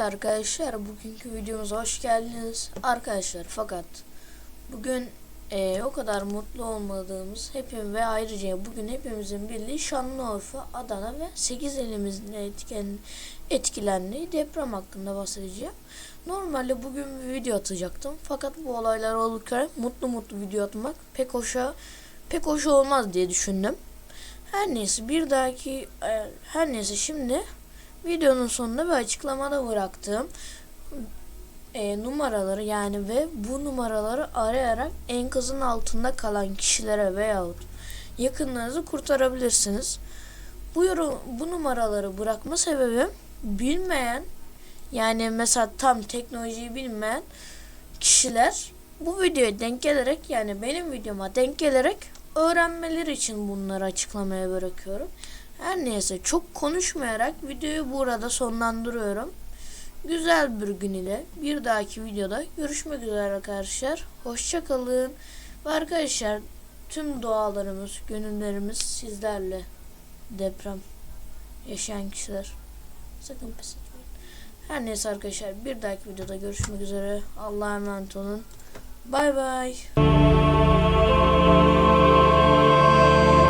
Arkadaşlar bugünkü videomuza hoş geldiniz. Arkadaşlar fakat bugün eee, o kadar mutlu olmadığımız hepim ve ayrıca bugün hepimizin bildiği Şanlıurfa, Adana ve 8 elimizin etken, etkilendiği deprem hakkında bahsedeceğim. Normalde bugün bir video atacaktım fakat bu olaylar olurken mutlu mutlu video atmak pek hoşa pek hoş olmaz diye düşündüm. Her neyse bir dahaki e, her neyse şimdi videonun sonunda bir açıklamada bıraktığım e, numaraları yani ve bu numaraları arayarak enkazın altında kalan kişilere veyahut yakınlarınızı kurtarabilirsiniz. Bu yorum, bu numaraları bırakma sebebim bilmeyen yani mesela tam teknolojiyi bilmeyen kişiler bu videoya denk gelerek yani benim videoma denk gelerek öğrenmeleri için bunları açıklamaya bırakıyorum. Her neyse çok konuşmayarak videoyu burada sonlandırıyorum. Güzel bir gün ile bir dahaki videoda görüşmek üzere arkadaşlar. Hoşçakalın. Ve arkadaşlar tüm dualarımız, gönüllerimiz sizlerle. Deprem yaşayan kişiler. Sakın pes etmeyin. Her neyse arkadaşlar bir dahaki videoda görüşmek üzere. Allah'a emanet olun. Bay bay.